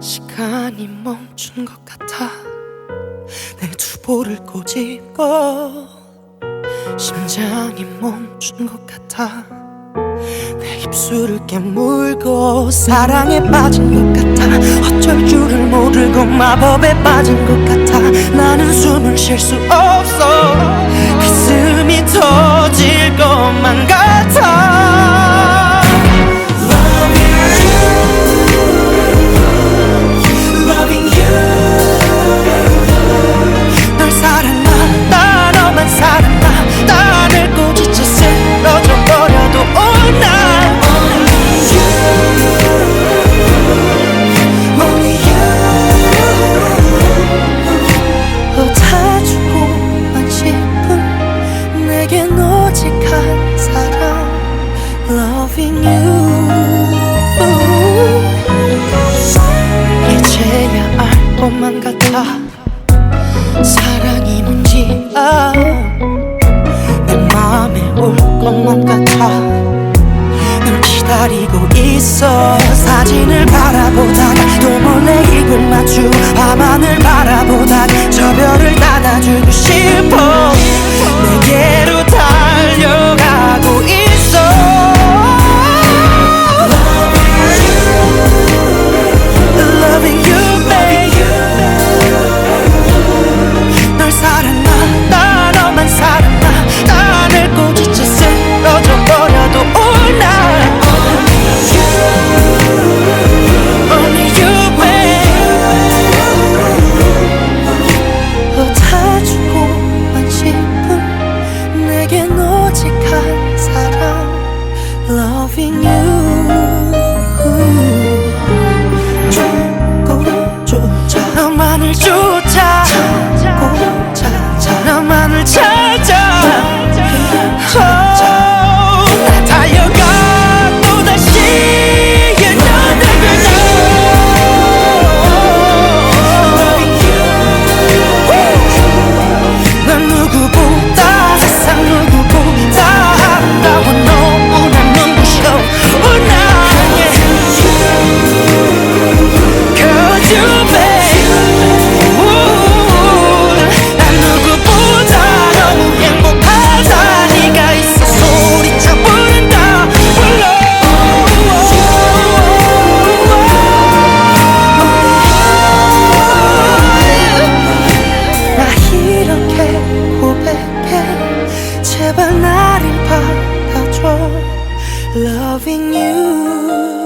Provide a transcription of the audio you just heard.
시간이 멈춘 것 같아. 내 주보를 꼬집어 심장이 멈춘 것 같아. 내 입술을 깨물고 사랑에 빠진 것 같아. 어쩔 줄을 모르고 마법에 빠진 것 같아. 나는 숨을 쉴 수 없어. 것만 같아. 널 기다리고 있어. 사진을 바라보다가 또 몰래 입을 맞추. 밤하늘 바라보다 loving you.